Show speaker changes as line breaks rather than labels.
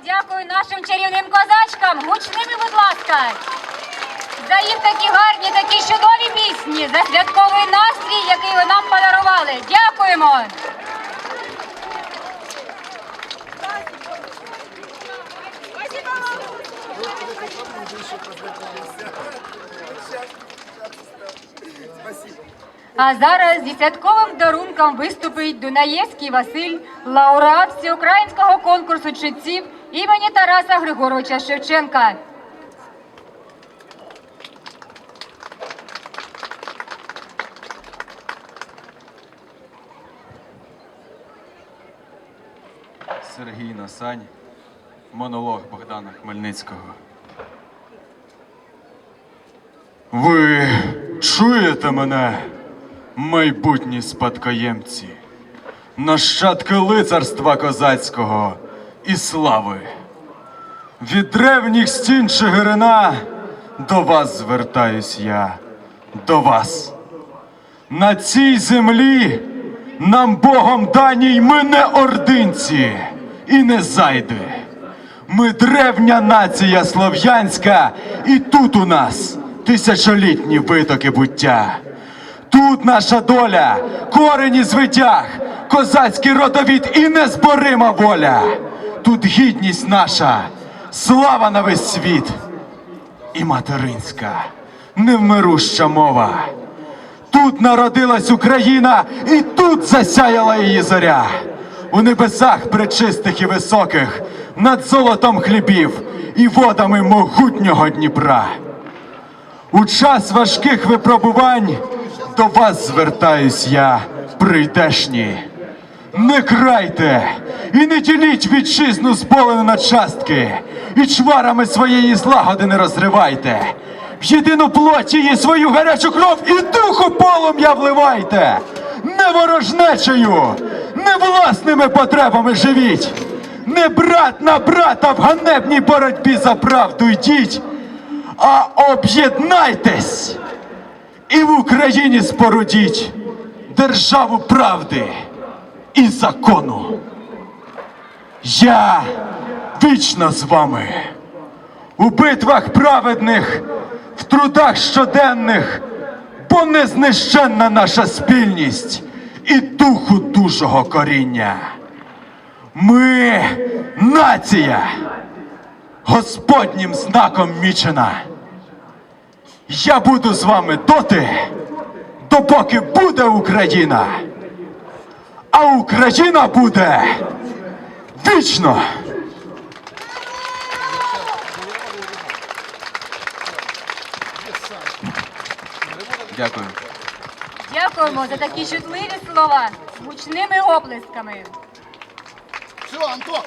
подякую нашим чарівним козачкам. Гучними, будь ласка. За їх такі гарні, такі чудові пісні, за святковий настрій, який ви нам подарували. Дякуємо. А зараз зі святковим дарунком виступить Дунаєвський Василь, лауреат всеукраїнського конкурсу читців імені Тараса Григоровича Шевченка.
Сергій Насань, монолог Богдана Хмельницького. Ви чуєте мене, майбутні спадкоємці, нащадки лицарства козацького і слави. Від древніх стін Чигирина до вас звертаюсь я, до вас. На цій землі нам Богом даній ми не ординці і не зайди. Ми древня нація слов'янська, і тут у нас тисячолітні витоки буття. Тут наша доля, корені звитяг, козацький родовід і незборима воля. Тут гідність наша, слава на весь світ і материнська, невмируща мова. Тут народилась Україна, і тут засяяла її зоря. У небесах пречистих і високих, над золотом хлібів і водами могутнього Дніпра. У час важких випробувань до вас звертаюсь я, прийдешні. Не крайте і не діліть вітчизну зболену на частки, і чварами своєї злагоди не розривайте. В єдину плоть її свою гарячу кров і духу полум'я вливайте. Не ворожнечею, не власними потребами живіть. Не брат на брата в ганебній боротьбі за правду йдіть, а об'єднайтесь і в Україні спорудіть державу правди і закону. Я вічно з вами у битвах праведних, в трудах щоденних, бо незнищенна наша спільність і духу дужого коріння. Ми нація, Господнім знаком мічена. Я буду з вами доти, допоки буде Україна, а Україна буде вічно. Дякую.
Дякуємо за такі чутливі слова з гучними оплесками.
Все, Антоха,